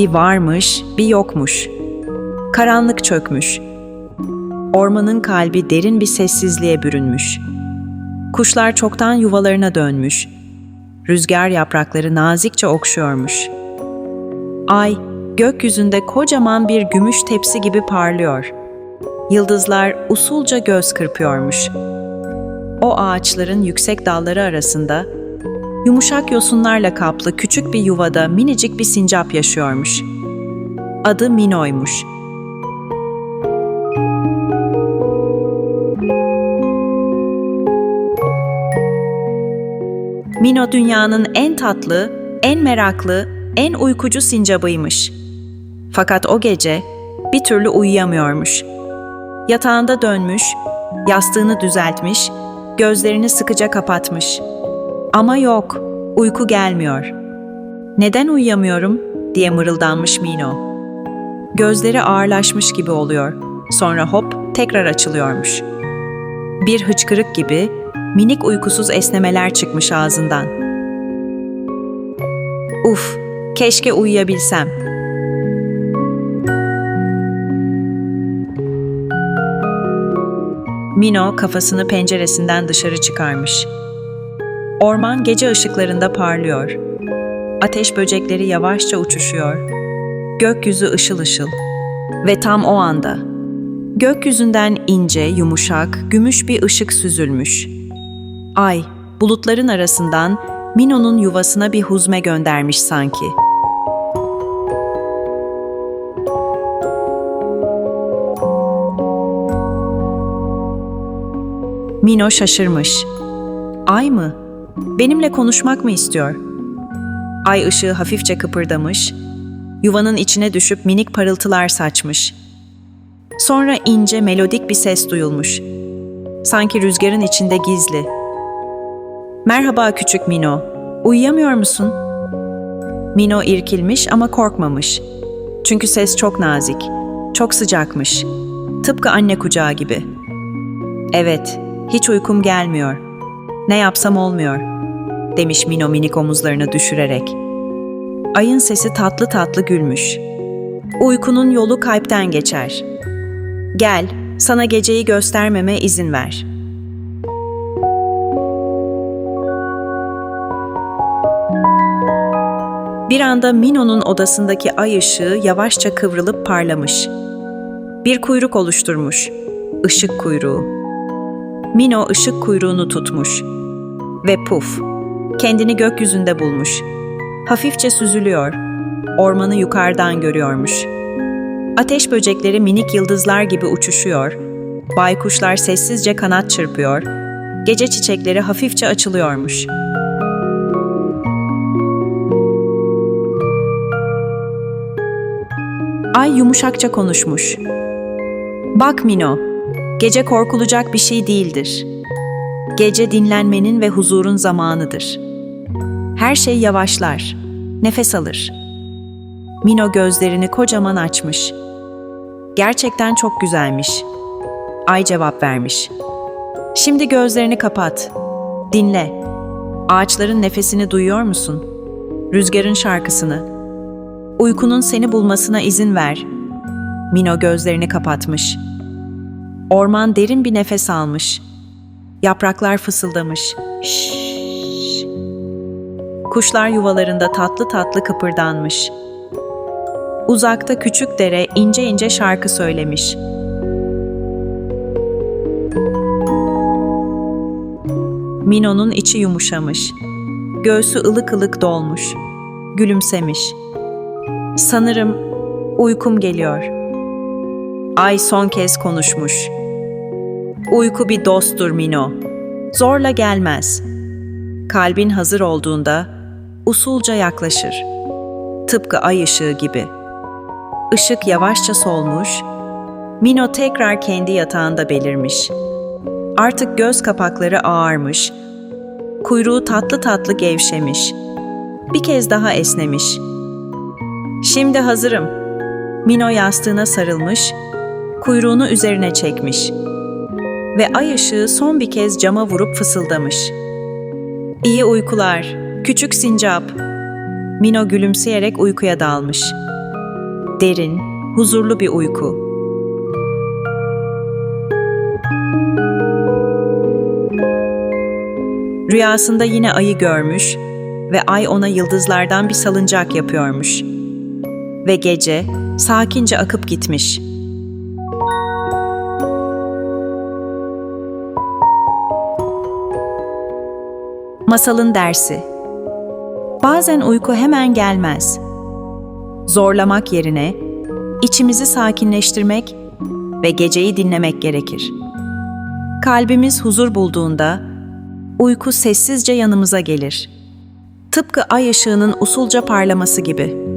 Bir varmış, bir yokmuş. Karanlık çökmüş. Ormanın kalbi derin bir sessizliğe bürünmüş. Kuşlar çoktan yuvalarına dönmüş. Rüzgar yaprakları nazikçe okşuyormuş. Ay, gökyüzünde kocaman bir gümüş tepsi gibi parlıyor. Yıldızlar usulca göz kırpıyormuş. O ağaçların yüksek dalları arasında yumuşak yosunlarla kaplı küçük bir yuvada minicik bir sincap yaşıyormuş. Adı Mino'ymuş. Mino dünyanın en tatlı, en meraklı, en uykucu sincabıymış. Fakat o gece bir türlü uyuyamıyormuş. Yatağında dönmüş, yastığını düzeltmiş, gözlerini sıkıca kapatmış. Ama yok, uyku gelmiyor. Neden uyuyamıyorum diye mırıldanmış Mino. Gözleri ağırlaşmış gibi oluyor. Sonra hop tekrar açılıyormuş. Bir hıçkırık gibi minik uykusuz esnemeler çıkmış ağzından. Uf, keşke uyuyabilsem. Mino kafasını penceresinden dışarı çıkarmış. Orman gece ışıklarında parlıyor. Ateş böcekleri yavaşça uçuşuyor. Gökyüzü ışıl ışıl. Ve tam o anda gökyüzünden ince, yumuşak, gümüş bir ışık süzülmüş. Ay, bulutların arasından Mino'nun yuvasına bir huzme göndermiş sanki. Mino şaşırmış. Ay mı? Benimle konuşmak mı istiyor? Ay ışığı hafifçe kıpırdamış, yuvanın içine düşüp minik parıltılar saçmış. Sonra ince melodik bir ses duyulmuş. Sanki rüzgarın içinde gizli. Merhaba küçük Mino. Uyuyamıyor musun? Mino irkilmiş ama korkmamış. Çünkü ses çok nazik, çok sıcakmış. Tıpkı anne kucağı gibi. Evet, hiç uykum gelmiyor. Ne yapsam olmuyor, demiş Mino minik omuzlarını düşürerek. Ayın sesi tatlı tatlı gülmüş. Uykunun yolu kalpten geçer. Gel, sana geceyi göstermeme izin ver. Bir anda Mino'nun odasındaki ay ışığı yavaşça kıvrılıp parlamış. Bir kuyruk oluşturmuş. Işık kuyruğu. Mino ışık kuyruğunu tutmuş. Ve puf, kendini gökyüzünde bulmuş. Hafifçe süzülüyor. Ormanı yukarıdan görüyormuş. Ateş böcekleri minik yıldızlar gibi uçuşuyor. Baykuşlar sessizce kanat çırpıyor. Gece çiçekleri hafifçe açılıyormuş. Ay yumuşakça konuşmuş. Bak Mino, gece korkulacak bir şey değildir. Gece dinlenmenin ve huzurun zamanıdır. Her şey yavaşlar, nefes alır. Mino gözlerini kocaman açmış. Gerçekten çok güzelmiş. Ay cevap vermiş. Şimdi gözlerini kapat. Dinle. Ağaçların nefesini duyuyor musun? Rüzgarın şarkısını. Uykunun seni bulmasına izin ver. Mino gözlerini kapatmış. Orman derin bir nefes almış. Yapraklar fısıldamış. Şşş. Kuşlar yuvalarında tatlı tatlı kıpırdanmış. Uzakta küçük dere ince ince şarkı söylemiş. Mino'nun içi yumuşamış. Göğsü ılık ılık dolmuş. Gülümsemiş. Sanırım uykum geliyor. Ay son kez konuşmuş. Uyku bir dosttur Mino. Zorla gelmez. Kalbin hazır olduğunda usulca yaklaşır. Tıpkı ay ışığı gibi. Işık yavaşça solmuş. Mino tekrar kendi yatağında belirmiş. Artık göz kapakları ağarmış. Kuyruğu tatlı tatlı gevşemiş. Bir kez daha esnemiş. Şimdi hazırım. Mino yastığına sarılmış, kuyruğunu üzerine çekmiş. Ve ay ışığı son bir kez cama vurup fısıldamış. İyi uykular, küçük sincap. Mino gülümseyerek uykuya dalmış. Derin, huzurlu bir uyku. Rüyasında yine ayı görmüş ve ay ona yıldızlardan bir salıncak yapıyormuş. Ve gece sakince akıp gitmiş. Masalın dersi Bazen uyku hemen gelmez. Zorlamak yerine içimizi sakinleştirmek ve geceyi dinlemek gerekir. Kalbimiz huzur bulduğunda uyku sessizce yanımıza gelir. Tıpkı ay ışığının usulca parlaması gibi.